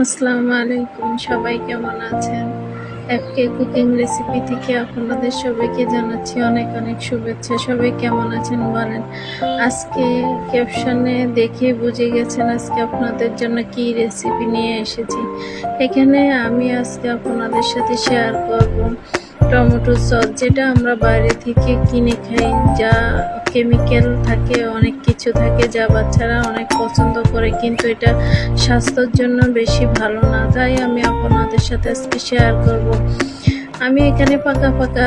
আসসালামু আলাইকুম সবাই কেমন আছেন? এফকে কুকিং রেসিপি থেকে আপনাদের সবাইকে জানাচ্ছি অনেক অনেক শুভেচ্ছা। সবাই কেমন আছেন বলেন? আজকে ক্যাপশনে দেখে বুঝে গেছেন আজকে আপনাদের জন্য কি রেসিপি নিয়ে এসেছি। এখানে আমি আজকে আপনাদের সাথে শেয়ার করব টমেটো সস যেটা আমরা বাইরে থেকে কিনে খাই, যা কেমিক্যাল থাকে, অনেক কিছু থাকে যা বাচ্চারা অনেক পছন্দ করে, কিন্তু এটা স্বাস্থ্যের জন্য বেশি ভালো না। তাই আমি আপনাদের সাথে আজকে শেয়ার করব। আমি এখানে পাকা পাকা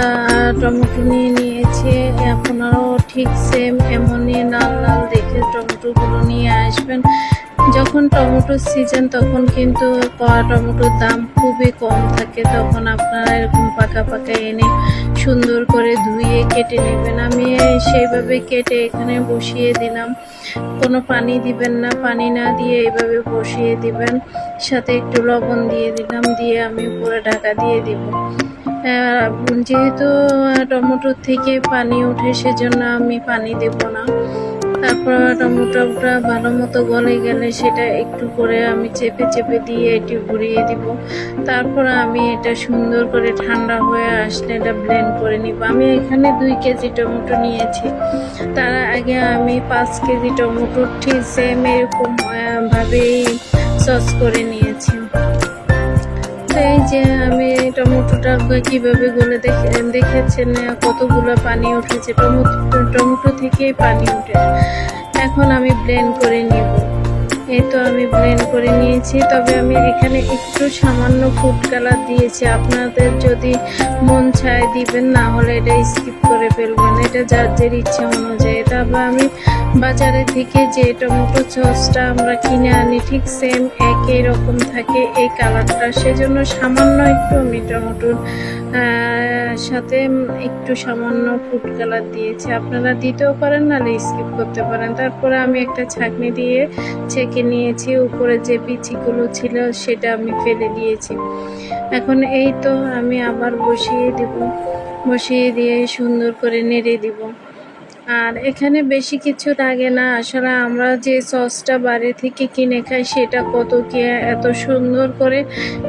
টমেটো নিয়ে নিয়েছি। আপনারাও ঠিক সেম এমনই লাল লাল দেখে টমেটোগুলো নিয়ে আসবেন। যখন টমেটোর সিজন তখন কিন্তু কড়া টমেটোর দাম খুবই কম থাকে। তখন আপনারা এরকম পাকা পাকা এনে সুন্দর করে ধুয়ে কেটে নেবেন। আমি সেইভাবে কেটে এখানে বসিয়ে দিলাম। কোনো পানি দিবেন না, পানি না দিয়ে এইভাবে বসিয়ে দিবেন। সাথে একটু লবণ দিয়ে দিলাম, দিয়ে আমি উপরে ঢাকা দিয়ে দিব। যেহেতু টমেটোর থেকে পানি ওঠে সেজন্য আমি পানি দেব না। তারপর টমেটোটা ভালো মতো গলে গেলে সেটা একটু করে আমি চেপে চেপে দিয়ে এটি ঘুরিয়ে দিব। তারপর আমি এটা সুন্দর করে ঠান্ডা হয়ে আসলে এটা ব্লেন্ড করে নিব। আমি এখানে দুই কেজি টমেটো নিয়েছি। তার আগে আমি পাঁচ কেজি টমেটো ঠিক সেম এরকম ভাবেই সস করে নিয়েছি। এই যে আমি টমেটোটা কীভাবে গলে দেখে দেখেছেন, কতগুলো পানি উঠেছে? টমেটো টমেটো থেকেই পানি উঠে। এখন আমি ব্লেন্ড করে নিব। এই তো আমি ব্লেন্ড করে নিয়েছি। তবে আমি এখানে একটু সামান্য ফুড কালার দিয়েছি। আপনাদের যদি মন চায় দিবেন, না হলে এটা স্কিপ করে ফেলবেন। এটা যার যার ইচ্ছা অনুযায়ী। তারপর আমি বাজারে থেকে যে টমেটো সসটা আমরা কিনে আনি, ঠিক সেম একই রকম থাকে এই কালারটা সেজন্য সামান্য একটু আমি টমেটোর সাথে একটু সামান্য ফুড কালার দিয়েছি। আপনারা দিতেও পারেন, নাহলে স্কিপ করতে পারেন। তারপরে আমি একটা ছাঁকনি দিয়ে ছেঁকে নিয়েছি, উপরে যে বিচিগুলো ছিল সেটা আমি ফেলে দিয়েছি। এখন এই তো আমি আবার বসিয়ে দিব, বসিয়ে দিয়ে সুন্দর করে নেড়ে দিব। আর এখানে বেশি কিছু লাগে না, আসলে আমরা যে সসটা বাইরে থেকে কিনে খাই সেটা কত কি এত সুন্দর করে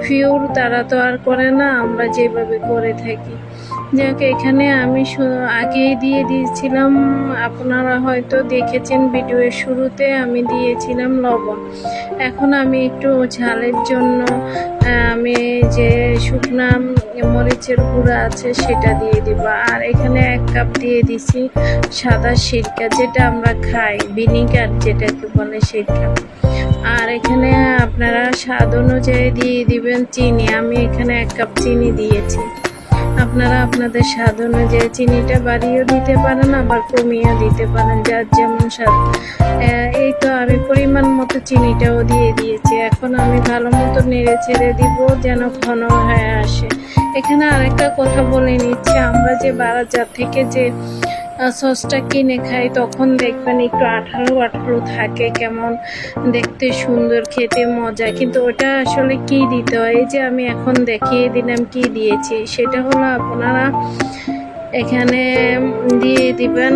ফিউর তারা তো আর করে না, আমরা যেভাবে করে থাকি। যাক, এখানে আমি আগেই দিয়ে দিয়েছিলাম। আপনারা হয়তো দেখেছেন ভিডিওর শুরুতে আমি দিয়েছিলাম লবণ। এখন আমি একটু ঝালের জন্য আমি যে শুকনা মরিচের গুঁড়া আছে সেটা দিয়ে দিব। আর এখানে এক কাপ দিয়ে দিছি সাদা সিরকা, যেটা আমরা খাই, ভিনিগার যেটাকে বলে সিরকা। আর এখানে আপনারা স্বাদ অনুযায়ী দিয়ে দিবেন চিনি। আমি এখানে এক কাপ চিনি দিয়েছি। আপনারা আপনাদের স্বাদ অনুযায়ী চিনিটা বাড়িয়েও দিতে পারেন, আবার কমিয়েও দিতে পারেন, যার যেমন স্বাদ। এই তো আমি পরিমাণ মতো চিনিটাও দিয়ে দিয়েছি। এখন আমি ভালো মতো নেড়ে ছেড়ে দিব যেন ঘন হয়ে আসে। এখানে আরেকটা কথা বলে নিচ্ছি। আমরা যে বারাজার থেকে যে সসটা কিনে খাই, তখন দেখবেন একটু আঠালো আঠালো থাকে, কেমন দেখতে সুন্দর, খেতে মজা কিন্তু ওটা আসলে কি দিতে হয়? যে আমি এখন দেখিয়ে দিলাম কি দিয়েছি, সেটা হলো আপনারা এখানে দিয়ে দিবেন,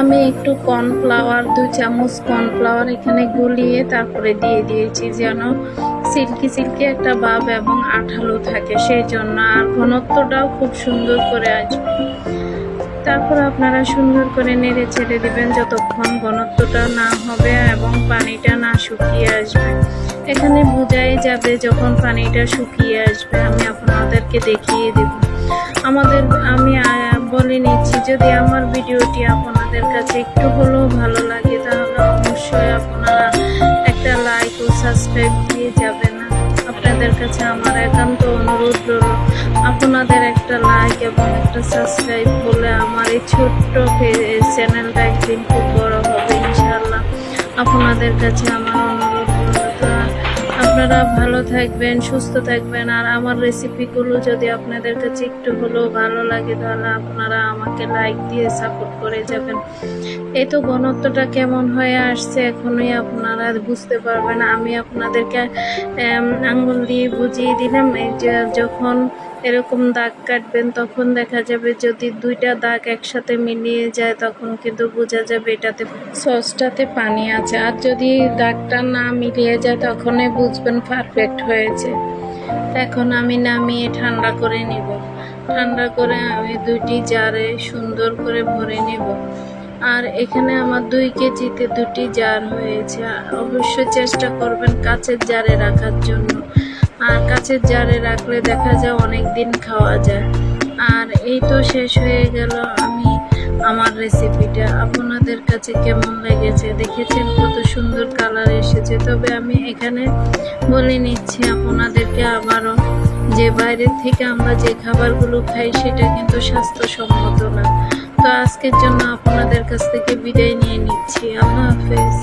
আমি একটু কর্নফ্লাওয়ার দু চামচ কর্নফ্লাওয়ার এখানে গুলিয়ে তারপরে দিয়ে দিয়েছি যেন সিল্কি সিল্কি একটা ভাব এবং আঠালো থাকে, সেই জন্য। আর ঘনত্বটাও খুব সুন্দর করে আসবে তারপর আপনারা সুন্দর করে নেড়ে ছেড়ে দিবেন যতক্ষণ ঘনত্বটা না হবে এবং পানিটা না শুকিয়ে আসবে। এখানে বোঝাই যাবে যখন পানিটা শুকিয়ে আসবে, আমি আপনাদেরকে দেখিয়ে দেব। আমাদের, আমি বলে নিচ্ছি, যদি আমার ভিডিওটি আপনাদের কাছে একটু হলেও ভালো লাগে, তাহলে অবশ্যই আপনারা একটা লাইক ও সাবস্ক্রাইব দিয়ে যাবেন। কাছে আমার একান্ত অনুরোধ রইল। আপনাদের একটা লাইক এবং একটা সাবস্ক্রাইব করলে আমার এই ছোট্ট চ্যানেলটা একদিন খুব বড় হবে ইনশাল্লাহ আপনাদের কাছে আমার আপনারা ভালো থাকবেন, সুস্থ থাকবেন। আর আমার রেসিপিগুলো যদি আপনাদের কাছে একটু হলেও ভালো লাগে, তাহলে আপনারা আমাকে লাইক দিয়ে সাপোর্ট করে যাবেন। এই তো ঘনত্বটা কেমন হয়ে আসছে এখনই আপনারা বুঝতে পারবেন। আমি আপনাদেরকে আঙুল দিয়ে বুঝিয়ে দিলাম। যখন এরকম দাগ কাটবেন, তখন দেখা যাবে যদি দুইটা দাগ একসাথে মিলিয়ে যায়, তখন কিন্তু বোঝা যাবে এটাতে সসটাতে পানি আছে। আর যদি দাগটা না মিলিয়ে যায়, তখনই বুঝবেন পারফেক্ট হয়েছে। এখন আমি নামিয়ে ঠান্ডা করে নিব। ঠান্ডা করে আমি দুইটি জারে সুন্দর করে ভরে নেব। আর এখানে আমার দুই কেজিতে দুটি জার হয়েছে। অবশ্যই চেষ্টা করবেন কাছের জারে রাখার জন্য। আর কাচের জারে রাখলে দেখা যায় অনেক দিন খাওয়া যায়। আর এই তো শেষ হয়ে গেল আমি আমার রেসিপিটা আপনাদের কাছে কেমন লেগেছে? দেখেছেন কত সুন্দর কালার এসেছে। তবে আমি এখানে বলে নিচ্ছি আপনাদেরকে আবারও যে বাইরের থেকে আমরা যে খাবারগুলো খাই, সেটা কিন্তু স্বাস্থ্যসম্মত না। তো আজকের জন্য আপনাদের কাছ থেকে বিদায় নিয়ে নিচ্ছি। আল্লাহ হাফেজ।